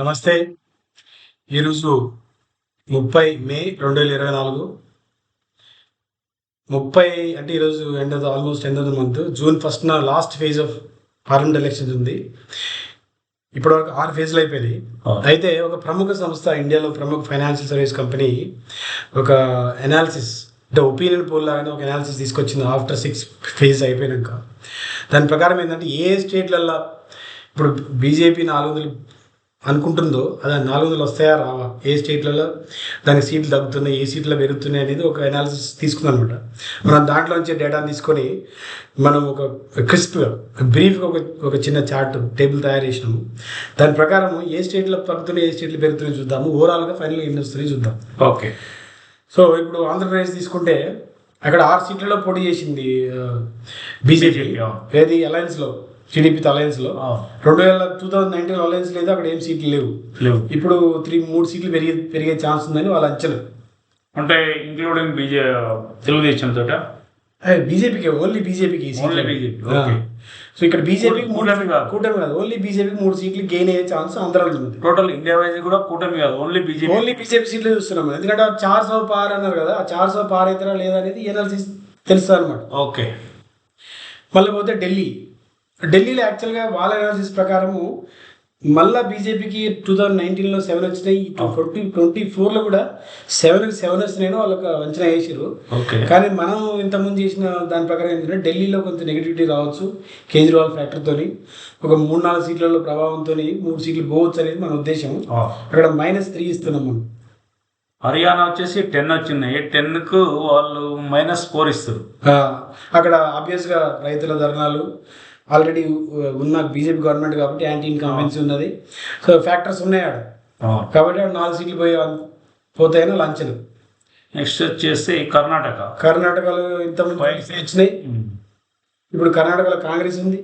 నమస్తే. ఈరోజు ముప్పై మే రెండు వేల ఇరవై నాలుగు. ముప్పై అంటే ఈరోజు end of almost end of the month June ఫస్ట్న last phase of parliament elections ఉంది. ఇప్పటివరకు ఆరు ఫేజ్లు అయిపోయినాయి. అయితే ఒక ప్రముఖ సంస్థ ఇండియాలో ప్రముఖ ఫైనాన్షియల్ సర్వీస్ కంపెనీ ఒక అనాలిసిస్ అంటే ఒపీనియన్ పోల్ లాగానే ఒక అనాలిసిస్ తీసుకొచ్చింది ఆఫ్టర్ సిక్స్ ఫేజ్ అయిపోయినాక. దాని ప్రకారం ఏంటంటే ఏ స్టేట్లల్లో ఇప్పుడు బీజేపీ నాలుగు వందలు అనుకుంటుందో అది నాలుగు వందలు వస్తాయా రావా? ఏ స్టేట్లలో? దానికి సీట్లు తగ్గుతున్నాయి ఏ సీట్లు పెరుగుతున్నాయి అనేది ఒక అనాలిసిస్ తీసుకుందాం అనమాట మనం దాంట్లో నుంచి డేటాను తీసుకొని మనం ఒక క్రిస్ప్గా బ్రీఫ్గా ఒక ఒక చిన్న చార్ట్ టేబుల్ తయారు చేసినాము. దాని ప్రకారం ఏ స్టేట్లో తగ్గుతున్నాయి ఏ స్టేట్లు పెరుగుతున్నాయి చూద్దాము. ఓవరాల్గా ఫైనల్ ఎన్ని వస్తున్నాయి చూద్దాం. ఓకే సో ఇప్పుడు ఆంధ్రప్రదేశ్ తీసుకుంటే అక్కడ ఆరు సీట్లలో పోటీ చేసింది బీజేపీ. ఏది? అలయన్స్లో టీడీపీతో అలయన్స్లో రెండు వేల టూ థౌజండ్ నైన్టీన్ అలయన్స్ లేదు అక్కడ ఏం సీట్లు లేవు. లేవు. ఇప్పుడు త్రీ మూడు సీట్లు పెరిగే పెరిగే ఛాన్స్ ఉందని వాళ్ళ అంచనా. అంటే ఇంక్లూడింగ్ బీజే తెలుగుదేశం తోట? బీజేపీకి ఓన్లీ బీజేపీకి BJP, okay. సో ఇక్కడ బీజేపీకి మూడు కూటమి కాదు. కూటమి కాదు. ఓన్లీ బీజేపీకి మూడు సీట్లు గెయిన్ అయ్యే ఛాన్స్ ఆంధ్రాలో ఉంది. టోటల్ ఇండియా వైజ్ కూడా కూటమి కాదు. ఓన్లీ బీజేపీ ఓన్లీ బీజేపీ సీట్లు చూస్తున్నాం. ఎందుకంటే చార్ సో పార్ అన్నారు కదా ఆ చార్ సో పార్ అవుతారా లేదా అనేది ఎనాలిసిస్ తెలుస్తుంది అనమాట ఓకే మళ్ళీ పోతే ఢిల్లీ. ఢిల్లీలో యాక్చువల్గా వాళ్ళ అనాలిసిస్ ప్రకారము మళ్ళా బీజేపీకి టూ థౌజండ్ నైన్టీన్లో సెవెన్ వచ్చినాయి. ట్వంటీ ట్వంటీ ఫోర్లో కూడా సెవెన్ సెవెన్ వచ్చినాయని వాళ్ళకి అంచనా వేసారు కానీ మనం ఇంతకుముందు చేసిన దాని ప్రకారం ఏంటంటే ఢిల్లీలో కొంత నెగిటివిటీ రావచ్చు కేజ్రీవాల్ ఫ్యాక్టర్తోని ఒక మూడు నాలుగు సీట్లలో ప్రభావంతో మూడు సీట్లు పోవచ్చు అనేది మన ఉద్దేశం. అక్కడ మైనస్ త్రీ ఇస్తున్నాం మనం. హర్యానా వచ్చేసి టెన్ వచ్చినాయి టెన్కు వాళ్ళు మైనస్ ఫోర్ ఇస్తారు అక్కడ ఆబ్వియస్గా రైతుల ధర్నాలు ఆల్రెడీ ఉన్న బీజేపీ గవర్నమెంట్ కాబట్టి యాంటీ ఇన్కంబెన్సీ ఉన్నది. సో ఫ్యాక్టర్స్ ఉన్నాయి ఆడ. కాబట్టి ఆడ నాలుగు సీట్లు పోయే పోతాయని అంచనా నెక్స్ట్ వచ్చేసి కర్ణాటక. కర్ణాటకలో ఇంతకుముందు వచ్చినాయి. ఇప్పుడు కర్ణాటకలో కాంగ్రెస్ ఉంది.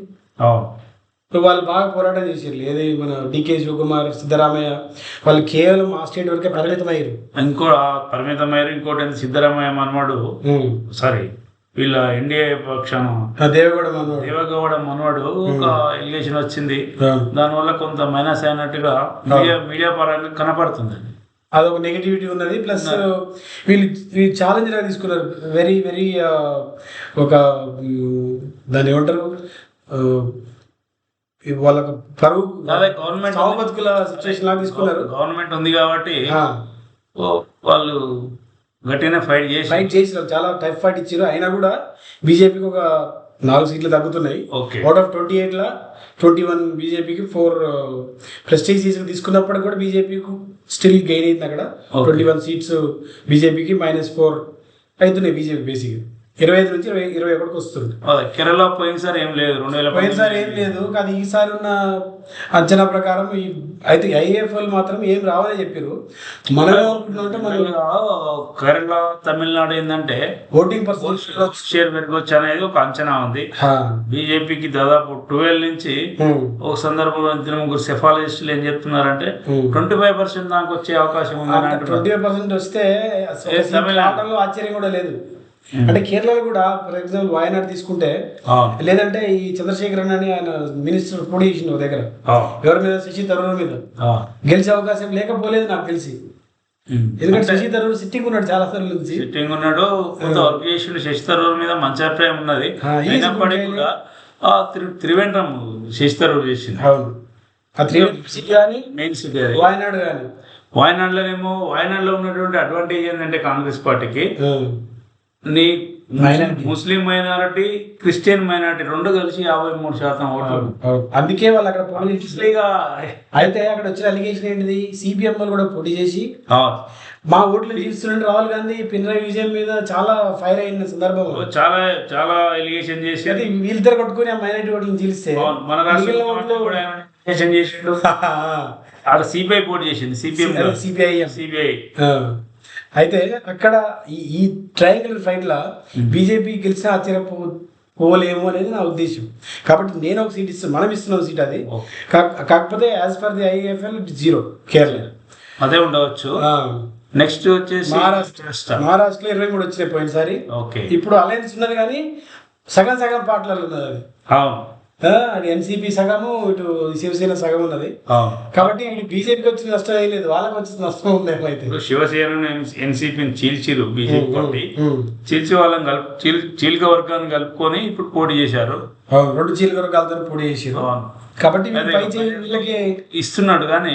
వాళ్ళు బాగా పోరాటం చేసారు ఏది మన డికే శివకుమార్ సిద్ధరామయ్య వాళ్ళు కేవలం ఆ స్టేట్ వరకే పరిమితం అయ్యారు ఇంకో పరిమితమయ్యారు ఇంకోటి సిద్ధరామయ్య మనవాడు సారీ వీళ్ళ ఎన్డీఏ పక్షాన దేవగౌడ మనోడు. దేవగౌడ మనవాడు ఒక ఎలిగేషన్ వచ్చింది. దానివల్ల కొంత మైనస్ అయినట్టుగా మీడియా మీడియా పరంగా కనపడుతుంది అదొక నెగిటివిటీ ఉన్నది. ప్లస్ వీళ్ళు వీళ్ళు ఛాలెంజ్గా తీసుకున్నారు. వెరీ వెరీ ఒక దాన్ని ఏమంటారు? వాళ్ళకు పరువు అదే గవర్నమెంట్ బతుకుల సిచ్యువేషన్ లాగా తీసుకున్నారు. గవర్నమెంట్ ఉంది కాబట్టి వాళ్ళు గట్టిగానే ఫైట్ చేసి. ఫైట్ చేసినారు చాలా టైప్ ఫైట్ ఇచ్చారు అయినా కూడా బీజేపీకి ఒక నాలుగు సీట్లు తగ్గుతున్నాయి. ఓకే. అవుట్ ఆఫ్ ట్వంటీ ఎయిట్లో ట్వంటీ వన్ బీజేపీకి ఫోర్ ప్రెస్టేజ్ సీట్స్ తీసుకున్నప్పుడు కూడా బీజేపీకి స్టిల్ గెయిన్ అయింది అక్కడ. ట్వంటీ వన్ సీట్స్ బీజేపీకి మైనస్ ఫోర్ అవుతున్నాయి బీజేపీ బేసిక్ ఇరవై ఐదు నుంచి ఇరవై ఇరవై ఒకటికి వస్తుంది. కేరళ పోయినసారి ఏం లేదు రెండు వేల పోయినసారి ఏం లేదు కానీ ఈసారి ఉన్న అంచనా ప్రకారం ఈ అయితే ఐఏఎఫ్ఎల్ మాత్రం ఏం రావని చెప్పారు మనం ఏమనుకుంటున్నామంటే మనం కేరళ తమిళనాడు ఏంటంటే ఓటింగ్ పర్సెంట్ షేర్ పెరగవచ్చు అనేది ఒక అంచనా ఉంది. బీజేపీకి దాదాపు ట్వెల్వ్ నుంచి ఒక సందర్భంలో ఇద్దరు ముగ్గురు సెఫాలజిస్టులు ఏం చెప్తున్నారంటే ట్వంటీ ఫైవ్ పర్సెంట్ దాకా వచ్చే అవకాశం అంటున్నారు. ట్వంటీ ఫైవ్ పర్సెంట్ వస్తే ఆశ్చర్యం కూడా లేదు. అంటే కేరళలో కూడా ఫర్ ఎగ్జాంపుల్ వాయనాడ్ తీసుకుంటే. లేదంటే ఈ చంద్రశేఖరన్ అని ఆయన మినిస్టర్ పోటీ చేసిండు ఒక దగ్గర. ఎవరి మీద? శశి తరూర్ మీద. గెలిచే అవకాశం లేకపోలేదు నాకు తెలిసి. ఉమ్. ఎందుకంటే శశి తరూర్ సిట్టింగ్ ఉన్నాడు చాలా సార్లు నుంచి. సిట్టింగ్ ఉన్నాడు కొంత వర్క్ చేసిండు శశి థరూర్ మీద మంచి అభిప్రాయం ఉన్నది. అయినప్పటికీ కూడా త్రివేంద్రం శశి థరూర్ చేసింది అవును. ఆ త్రీ సీట్ కానీ మెయిన్ సిటీ వాయనాడ్ కానీ. వాయనాడులోనేమో వాయనాడులో ఉన్నటువంటి అడ్వాంటేజ్ ఏంటంటే కాంగ్రెస్ పార్టీకి. నీ. ముస్లిం మైనారిటీ క్రిస్టియన్ మైనారిటీ రెండు కలిసి యాభై మూడు శాతం ఓట్లు. అందుకే వాళ్ళు అక్కడ పోటీ అయితే అక్కడ వచ్చిన అలిగేషన్ ఏంటిది? సిపిఎం కూడా పోటీ చేసి మా ఓట్లు తీస్తున్న రాహుల్ గాంధీ పినరాయి విజయం మీద చాలా ఫైర్ అయిన సందర్భంలో. చాలా చాలా ఎలిగేషన్ చేసి. అయితే వీళ్ళిద్దరు కొట్టుకుని ఆ మైనారిటీ ఓట్లను అవును, మన రాష్ట్ర మిగిలిన ముఖ్యమంత్రి ఓట్లు కూడా చేసిండు. ఆడ సిపిఐ పోటీ చేసింది సిపిఎం సిపిఐ సిబిఐ అయితే అక్కడ ఈ ఈ ట్రయాంగిల్ ఫైట్ లా బీజేపీ గెలిచిన ఆశ్చర్యపో పోలేము అనేది నా ఉద్దేశం కాబట్టి నేను ఒక సీట్ ఇస్తాను మనం ఇస్తున్నాం సీట్ అది. కాకపోతే as per the IFL zero Kerala. అదే ఉండవచ్చు. నెక్స్ట్ వచ్చేసి మహారాష్ట్ర మహారాష్ట్రలో ఇరవై మూడు వచ్చినాయి పోయినసారి. ఓకే ఇప్పుడు అలయన్స్ ఉన్నది కానీ సగం సగం పాటలలో ఉన్నది అది. అవును. అది ఎన్సీపీ సగము ఇటు శివసేన సగం ఉన్నది కాబట్టి ఇటు బీజేపీకి వచ్చిన నష్టం ఏం లేదు వాళ్ళకి వచ్చిన నష్టం ఉంది ఏమైతే శివసేన ఎన్సీపీని చీల్చిరు బీజేపీ. చీల్చి వాళ్ళని కలుపు చీల్ చీలిక వర్గాన్ని కలుపుకొని ఇప్పుడు పోటీ చేశారు రెండు చీల వరకు వెళ్తారు పొడి చేసారు అవును. కాబట్టి వీళ్ళకి ఇస్తున్నాడు కానీ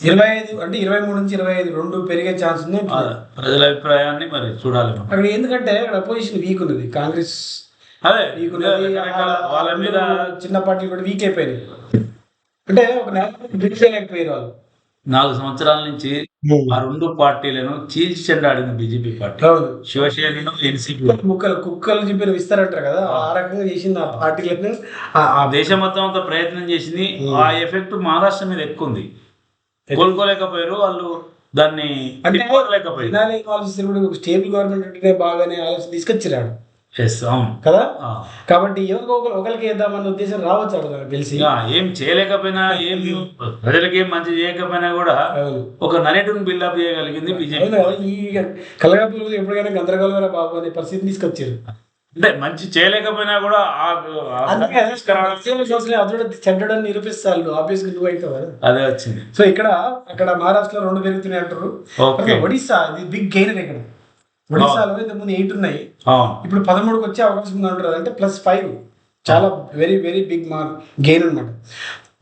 ఇరవై ఐదు అంటే ఇరవై మూడు నుంచి ఇరవై ఐదు రెండు పెరిగే ఛాన్స్ ఉంది. ప్రజల అభిప్రాయాన్ని మరి చూడాలి. అక్కడ ఎందుకంటే అక్కడ అపోజిషన్ వీక్ ఉన్నది కాంగ్రెస్ అదే వాళ్ళ మీద చిన్న పార్టీలు కూడా వీక్ అయిపోయినాయి. అంటే ఒక నెల వాళ్ళు. నాలుగు సంవత్సరాల నుంచి ఆ రెండు పార్టీలను చీల్చి చెండాడింది బీజేపీ పార్టీ. శివసేనను ఎన్సీపీ. ముక్కలు కుక్కలు చెప్పిన ఇస్తారంటారు కదా ఆ రకంగా చేసింది ఆ పార్టీలను. ఆ- ఆ దేశం మొత్తం అంతా ప్రయత్నం చేసింది. ఆ ఎఫెక్ట్ మహారాష్ట్ర మీద ఎక్కువ ఉంది. కోలుకోలేకపోయారు వాళ్ళు దాన్ని అంటే తిప్పుకోలేకపోయారు ఫినాలే ఆలోచిస్తే కూడా ఒక స్టేబుల్ గవర్నమెంట్ బాగానే ఆలోచన తీసుకొచ్చిరాడు ఎస్ అవును. కదా. కాబట్టి ఎవరికో ఒకరు ఒకరికి వేద్దామన్న ఉద్దేశం రావచ్చు అక్కడ తెలిసి. ఏం చేయలేకపోయినా ఏం ప్రజలకి ఏం మంచి చేయకపోయినా కూడా ఒక నరేటివ్ బిల్డప్ చేయగలిగింది బీజేపీ ఈ కలగాపులు ఎప్పటికైనా గందరగోళమైన బాబు అనే పరిస్థితి తీసుకొచ్చారు. అంటే మంచి చేయలేకపోయినా కూడా అతడు చెడ్డడని నిరూపిస్తారు ఆఫీస్ నువ్వు కదా. అదే వచ్చింది. సో ఇక్కడ అక్కడ మహారాష్ట్రలో రెండు పెరుగుతున్నాయి అంటారు. ఒడిస్సా ఇది బిగ్ గెయినర్ ఇక్కడ. ఒడిస్సాలో ఇంతకుముందు ఎయిట్ ఉన్నాయి. ఇప్పుడు పదమూడుకి వచ్చే అవకాశం ఉంది అంటారు అంటే ప్లస్ ఫైవ్ చాలా వెరీ వెరీ బిగ్ మార్ గెయిన్ అన్నమాట.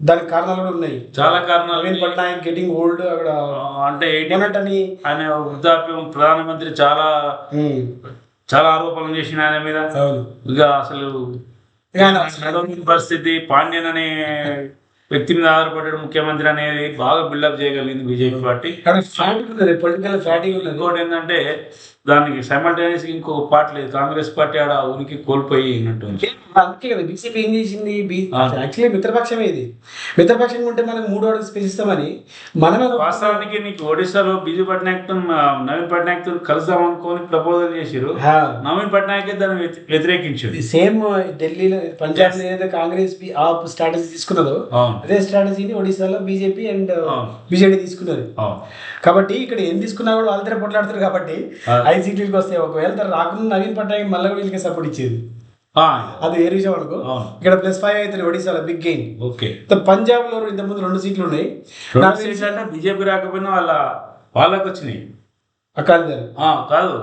దానికి కారణాలు కూడా ఉన్నాయి. చాలా కారణాలు నవీన్ పట్నాయక్ గెటింగ్ ఓల్డ్ అక్కడ అంటే ఎయిటీ మొన్నటని ఆయన వృద్ధాప్యం ప్రధానమంత్రి చాలా చాలా ఆరోపణలు చేసిన ఆయన మీద. ఇక అసలు పరిస్థితి. పాండ్యన్ అనే వ్యక్తి మీద ఆధారపడ్డాడు ముఖ్యమంత్రి అనేది బాగా బిల్డప్ చేయగలిగింది బీజేపీ పార్టీ. పొలిటికల్ ఫ్యాటింగ్ ఇంకోటి ఏంటంటే దానికి సైమల్టేనియస్ ఇంకో పార్టీ లేదు. కాంగ్రెస్ పార్టీ ఆడ ఉనికి కోల్పోయి కదా బీజేపీ ఏం చేసింది. యాక్చువల్లీ మిత్రపక్షమే ఇది. మిత్రపక్షంగా ఉంటే మనకు మూడు అడుగు స్పేస్ ఇస్తామని మనమే వాస్తవానికి నీకు ఒడిశాలో బీజూ పట్నాయక్తో నవీన్ పట్నాయక్తో కలుద్దాం అనుకొని ప్రపోజల్ చేసిరు నవీన్ పట్నాయక్ దాన్ని వ్యతి- వ్యతిరేకించాడు. సేమ్ ఢిల్లీలో పంజాబ్ ఏదైతే కాంగ్రెస్ ఆ స్ట్రాటజీ తీసుకున్నదో అదే స్ట్రాటజీని ఒడిశాలో బీజేపీ అండ్. బీజేడీ తీసుకున్నది కాబట్టి ఇక్కడ ఏం తీసుకున్నా కూడా వాళ్ళతో పొట్లాడతారు కాబట్టి. ఐదు సీట్లకి వస్తాయి. ఒకవేళ తను రాకుండా నవీన్ పట్నాయక్ మళ్ళీ వీళ్ళకి సపోర్ట్ ఇచ్చేది. అది ఏ విషయం అనుకో? ఇక్కడ ప్లస్ ఫైవ్ అవుతుంది ఒడిశాలో బిగ్ గెయిన్ ఓకే. పంజాబ్లో ఇంతకుముందు రెండు సీట్లు ఉన్నాయి. రెండు సీట్లు అంటే బీజేపీ రాకపోయినా వాళ్ళ వాళ్ళకి వచ్చినాయి. అకాలీదళ్ కాదు.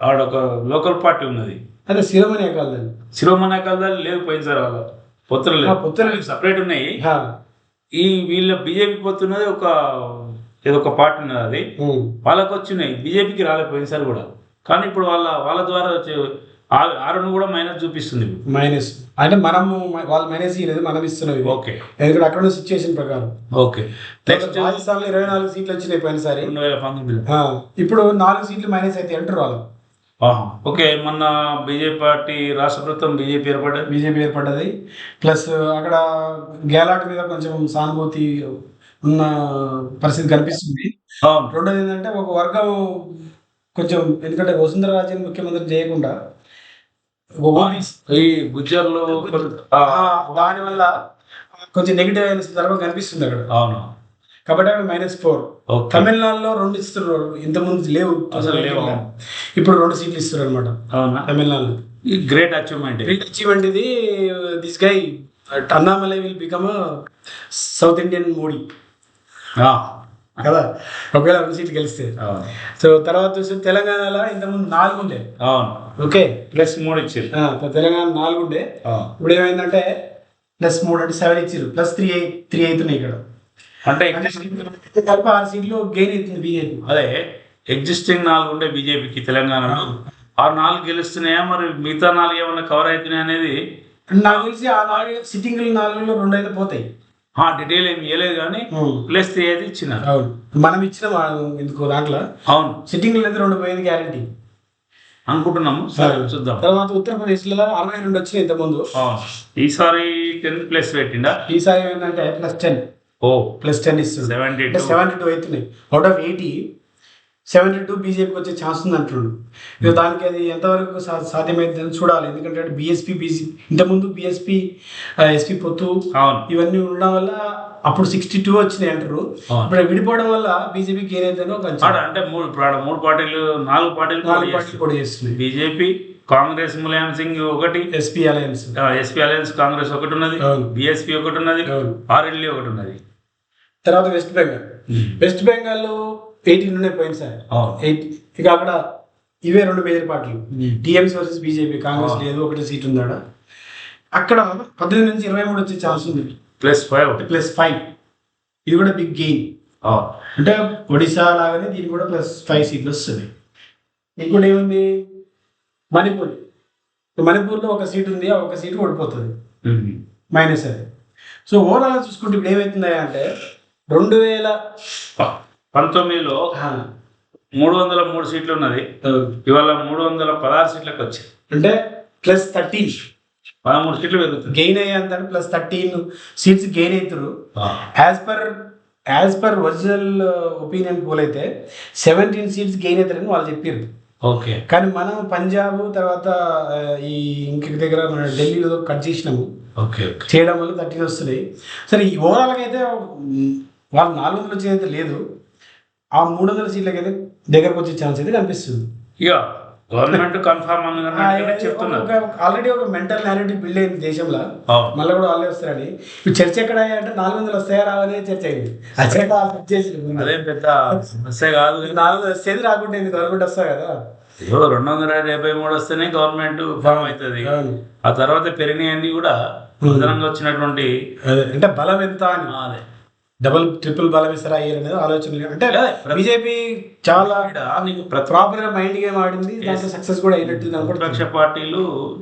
ఆడ ఒక లోకల్ పార్టీ ఉన్నది. అదే శిరోమణి అకాలీదళ్ శిరోమణి కలదాలు లేదు పోయింది సార్ వాళ్ళ పొత్తులు పొత్తులు సపరేట్ ఉన్నాయి. హా. ఈ వీళ్ళ బీజేపీ పొత్తున్నది ఒక ఏదో ఒక పార్టీ ఉన్నది అది. వాళ్ళకి వచ్చినాయి బీజేపీకి రాలేకపోయింది సార్ కూడా. కానీ ఇప్పుడు వాళ్ళ వాళ్ళ ద్వారా ఆరును కూడా మైనస్ చూపిస్తుంది. మైనస్. అంటే మనము వాళ్ళు మైనస్ ఇవ్వలేదు మనం ఇస్తున్నాం ఓకే. ఎందుకంటే అక్కడ సిచ్యువేషన్ ప్రకారం. ఓకే. నెక్స్ట్ రాజస్థాన్లో ఇరవై నాలుగు సీట్లు వచ్చినాయి పోయినసారి. రెండు వేల పంతొమ్మిదిలో. ఆ, ఇప్పుడు నాలుగు సీట్లు మైనస్ అయితే అంటారు వాళ్ళు. ఓకే మొన్న బీజేపీ పార్టీ రాష్ట్ర ప్రభుత్వం బీజేపీ ఏర్పడ్డది బీజేపీ ఏర్పడ్డది. ప్లస్ అక్కడ గేలాట్ మీద కొంచెం సానుభూతి ఉన్న పరిస్థితి కనిపిస్తుంది. రెండోది ఏంటంటే ఒక వర్గం కొంచెం ఎందుకంటే వసుంధర రాజన్ ముఖ్యమంత్రి చేయకుండా ఈ గుజ్జర్లు ఆ, దాని వల్ల కొంచెం నెగిటివ్ అయిన సందర్భం కనిపిస్తుంది అక్కడ. అవును. కాబట్టి అక్కడ మైనస్ ఫోర్ తమిళనాడులో రెండు ఇస్తున్నారు. ఇంతకుముందు లేవు. అసలు లేవు. ఇప్పుడు రెండు సీట్లు ఇస్తారు అనమాట అవునా? తమిళనాడులో. ఈ గ్రేట్ అచీవ్మెంట్ గ్రేట్ అచీవ్మెంట్ ఇది. This guy Annamalai will become South Indian Modi కదా? ఒకవేళ రెండు సీట్లు గెలిస్తే. సో తర్వాత చూస్తే తెలంగాణలో ఇంతకుముందు నాలుగు ఉండే అవును. ఓకే? ప్లస్ మూడు ఇచ్చారు ఆ, తెలంగాణ నాలుగు ఉండే ఇప్పుడు ఏమైందంటే ప్లస్ మూడు అంటే సెవెన్ ఇచ్చారు ప్లస్ త్రీ త్రీ అవుతున్నాయి ఇక్కడ. అంటే కలిపి ఆరు సీట్లు గెయిన్ అవుతుంది బీజేపీ. అదే ఎగ్జిస్టింగ్ నాలుగు ఉండే బీజేపీకి తెలంగాణలో. ఆ నాలుగు గెలుస్తున్నాయా? మరి మిగతా నాలుగు ఏమైనా కవర్ అవుతున్నాయి అనేది నాకు తెలిసి ఆ నాలుగు సిట్టింగ్ నాలుగులో రెండు అయితే పోతాయి. ఆ డీటెయిల్ ఏమి ఇవ్వలేదు కానీ ప్లస్ త్రీ అయితే ఇచ్చినారు. అవును. మనం ఇచ్చిన ఎందుకో దాంట్లో? అవును. సిట్టింగ్ అయితే రెండు పోయింది గ్యారంటీ అనుకుంటున్నాము. సరే చూద్దాం. తర్వాత ఉత్తరప్రదేశ్లో అరవై రెండు వచ్చినాయి ఇంతకుముందు. అవును. ఈసారి టెన్ ప్లస్ పెట్టిండా? ఈసారి ఏంటంటే ప్లస్ టెన్ ఓ. ప్లస్ టెన్ ఇస్తుంది. సెవెంటీ సెవెంటీ టూ అవుతున్నాయి out of eighty seventy two బీజేపీకి వచ్చే ఛాన్స్ ఉంది అంటున్నాడు. ఇక దానికి అది ఎంతవరకు సా- సాధ్యమైందని చూడాలి. ఎందుకంటే బీఎస్పీ బీసీ ఇంతకుముందు బీఎస్పీ ఎస్పీ పొత్తు ఇవన్నీ ఉండడం వల్ల అప్పుడు సిక్స్టీ టూ వచ్చినాయి అంటారు. ఇప్పుడు విడిపోవడం వల్ల బీజేపీకి. ఆడ అంటే మూడు మూడు పార్టీలు నాలుగు పార్టీలు నాలుగు పార్టీలు కూడా చేస్తున్నాయి. బీజేపీ కాంగ్రెస్ ములాయం సింగ్ ఒకటి SP alliance. SP alliance Congress ఒకటి ఉన్నది. బిఎస్పీ ఒకటి ఉన్నది. ఆర్ఎల్డి ఒకటి ఉన్నది తర్వాత వెస్ట్ బెంగాల్. వెస్ట్ బెంగాల్ ఎయిటీన్ ఉన్నాయి పోయింది సార్. ఎయిట్ ఇక అక్కడ ఇవే రెండు మేజర్ పార్టీలు. టీఎంసీ వర్సెస్ బీజేపీ కాంగ్రెస్ లేదు ఒకటి సీట్ ఉందాడ అక్కడ పద్దెనిమిది నుంచి ఇరవై మూడు వచ్చే ఛాన్స్ ఉంది. Plus five plus five. ఇది కూడా బిగ్ గెయిన్. అంటే ఒడిశా లాగానే దీనికి కూడా ప్లస్ ఫైవ్ సీట్లు వస్తుంది ఇంకోటి ఏముంది? మణిపూర్. మణిపూర్లో ఒక సీట్ ఉంది ఆ ఒక సీట్ ఓడిపోతుంది. మైనస్ అది. సో ఓవరాల్ చూసుకుంటే ఇప్పుడు ఏమవుతుంది అంటే రెండు వేల పంతొమ్మిదిలో మూడు వందల మూడు సీట్లు ఉన్నది ఇవాళ మూడు వందల పదహారు సీట్లకు వచ్చాయి అంటే ప్లస్ థర్టీన్. పదమూడు సీట్లు పెరుగుతుంది. గెయిన్ అయ్యేంత ప్లస్ థర్టీన్ సీట్స్ గెయిన్ అవుతారు as per as per original opinion poll అయితే సెవెంటీన్ సీట్స్ గెయిన్ అవుతారని వాళ్ళు చెప్పారు ఓకే. కానీ మనం పంజాబ్ తర్వాత ఈ ఇంకొక దగ్గర మన ఢిల్లీలో కట్ చేసినాము. ఓకే చేయడం వల్ల థర్టీన్ వస్తున్నాయి. సరే ఈ ఓవరాల్గా అయితే వాళ్ళు నాలుగు వందలు వచ్చేది లేదు. ఆ మూడు వందల సీట్లకి అయితే దగ్గరకు వచ్చే ఛాన్స్ అయితే కనిపిస్తుంది. ఇక గవర్నమెంట్ కన్ఫర్మ్ ఆల్రెడీ ఒక మెంటల్ నేరేటివ్ బిల్డ్ అయింది దేశంలో. మళ్ళీ కూడా వాళ్ళే వస్తారని. ఇప్పుడు చర్చ ఎక్కడ అంటే నాలుగు వందలు వస్తాయా రావనే చర్చ అయింది. అదేం పెద్ద సమస్య కాదు. నాలుగు వందలు వస్తేది రాకుండా గవర్నమెంట్ వస్తా కదా. రెండు వందల డెబ్బై మూడు వస్తేనే గవర్నమెంట్ ఫామ్ అవుతుంది. ఆ తర్వాత పెరిగినవన్నీ కూడా అదనంగా వచ్చినటువంటి అంటే బలం ఎంత అని. అదే. డబుల్ ట్రిపుల్ బలం ఇస్తారా అయ్యారు అనేది ఆలోచన. అంటే బీజేపీ చాలా నీకు ప్రాపర్ మైండ్ గేమ్ ఆడింది దాంట్లో సక్సెస్ కూడా అయినట్టు ప్రతిపక్ష పార్టీలు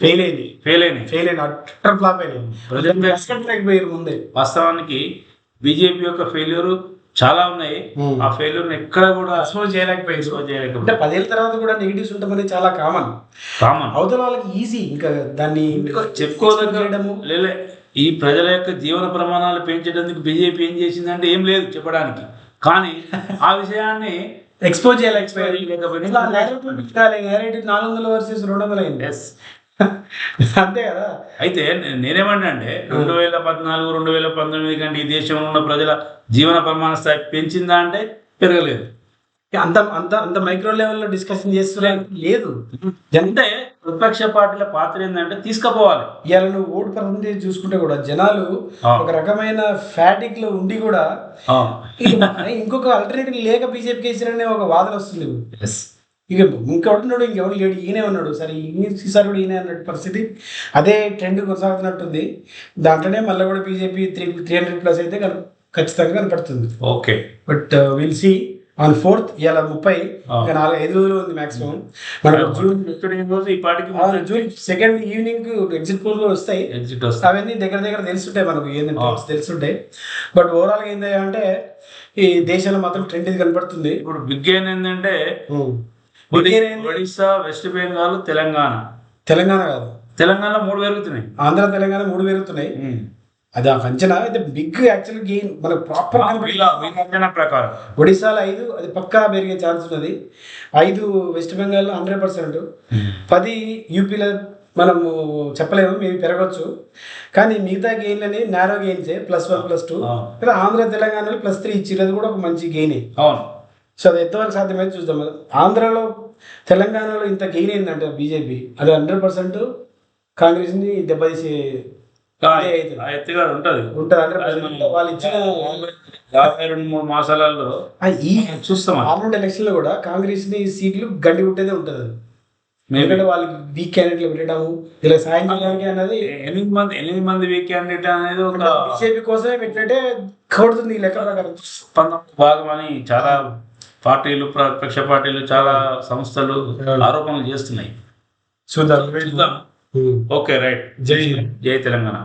ఫెయిల్ అయింది. ఫెయిల్ అయినాయి. ఫెయిల్ అయిన అట్టర్ ఫ్లాప్ అయినాయి. ముందే. వాస్తవానికి బీజేపీ యొక్క ఫెయిల్యూర్ చాలా ఉన్నాయి. Hmm. ఆ ఫెయిల్యూర్ ఎక్కడ కూడా ఎక్స్పోజ్ చేయలేకపోయారు. Expose అంటే చేయలేకపోతే పదేళ్ళ తర్వాత కూడా నెగిటివ్స్ ఉంటామని చాలా కామన్ కామన్ అవతల వాళ్ళకి ఈజీ ఇంకా దాన్ని చెప్పుకోదగ్గ చేయడము. లేలే ఈ ప్రజల యొక్క జీవన ప్రమాణాలు పెంచడానికి బీజేపీ ఏం చేసిందంటే ఏం లేదు చెప్పడానికి. కానీ ఆ విషయాన్ని ఎక్స్పోజ్ narrative నాలుగు వందల వర్సెస్ రెండు వందలు అయింది Yes. అంతే కదా. అయితే నే- నేనేమన్నా అంటే రెండు వేల పద్నాలుగు రెండు వేల పంతొమ్మిది కంటే ఈ దేశంలో ఉన్న ప్రజల జీవన ప్రమాణ స్థాయి పెంచిందా అంటే పెరగలేదు. అంత అంత అంత మైక్రో లెవెల్లో డిస్కషన్ చేస్తున్నా లేదు. అంటే ప్రతిపక్ష పార్టీల పాత్ర ఏంటంటే తీసుకుపోవాలి. ఇవాళ నువ్వు ఓటు పర్సంటేజ్ చూసుకుంటే కూడా జనాలు. ఒక రకమైన ఫ్యాటిక్లో ఉండి కూడా. ఇంకొక ఆల్టర్నేటివ్ లేక బీజేపీకి వేసారనే ఒక వాదన వస్తుంది. ఇక ఇంకెవడున్నాడు? ఇంకెవరు లేడు? ఈయనే ఉన్నాడు. సరే ఈసారి కూడా ఈయనే అన్నట్టు పరిస్థితి. అదే ట్రెండ్ కొనసాగుతున్నట్టుంది. దాంట్లోనే మళ్ళీ కూడా BJP three three hundred plus అయితే ఖచ్చితంగా కనపడుతుంది. Okay but will see on fourth ఇవాళ ముప్పై. నాలుగు ఐదు రోజులు ఉంది మాక్సిమం మనకు జూన్ ఆ, June second evening exit poll కూడా వస్తాయి. ఎగ్జిట్ అవన్నీ దగ్గర దగ్గర తెలుసుంటాయి మనకు ఏంటంటే ఆ. తెలుసుంటాయి బట్ ఓవరాల్ ఏంటి అంటే ఈ దేశంలో మాత్రం ట్రెండ్ ఇది కనపడుతుంది. ఇప్పుడు బిగ్ గెయిన్ ఏంటంటే Big ఒడి- gain ఏంది? ఒడిశా వెస్ట్ బెంగాల్ తెలంగాణ. తెలంగాణ కాదు. తెలంగాణ మూడు పెరుగుతున్నాయి. ఆంధ్ర తెలంగాణ మూడు పెరుగుతున్నాయి. అది ఆ అంచనా అయితే బిగ్ యాక్చువల్ గెయిన్ మనకు ప్రాపర్ వీళ్ళ అంచనా ప్రకారం. ఒడిశాలో ఐదు అది పక్కా పెరిగే ఛాన్స్ ఉన్నది ఐదు వెస్ట్ బెంగాల్లో హండ్రెడ్ పర్సెంట్ పది యూపీలో మనము చెప్పలేము మేబీ పెరగచ్చు. కానీ మిగతా గెయిన్లని నారో గెయిన్సే ప్లస్ వన్ ప్లస్ టూ ఆ. ఆంధ్ర తెలంగాణలో ప్లస్ త్రీ ఇచ్చింది అది కూడా ఒక మంచి గెయినే అవును. సో అది ఎంతవరకు సాధ్యమైతే చూద్దాం. ఆంధ్రాలో తెలంగాణలో ఇంత గెయిన్ అయిందంటే బీజేపీ. అది హండ్రెడ్ పర్సెంట్ కాంగ్రెస్ని దెబ్బతీసే ఎత్తుగా ఉంటది. ఉంటుంది వాళ్ళు ఇచ్చిన యాభై రెండు మూడు మాసాలలో ఈ చూస్తాం అది. పార్లమెంట్ ఎలక్షన్లో కూడా కాంగ్రెస్ని సీట్లు గండి కొట్టేదే ఉంటుంది. ఎందుకంటే వాళ్ళకి వీక్ క్యాండిడేట్లు పెట్టడము ఇలా సాయం చేయడానికి అన్నది ఎనిమిది మంది ఎనిమిది మంది వీక్ క్యాండిడేట్ అనేది ఒక బీజేపీ కోసమే పెట్టినట్టే కౌడుతుంది లెక్క ప్రకారం. భాగం అని చాలా పార్టీలు ప్రతిపక్ష పార్టీలు చాలా సంస్థలు ఆరోపణలు చేస్తున్నాయి. చూద్దాం. చూద్దాం. ఓకే రైట్ జై జై తెలంగాణ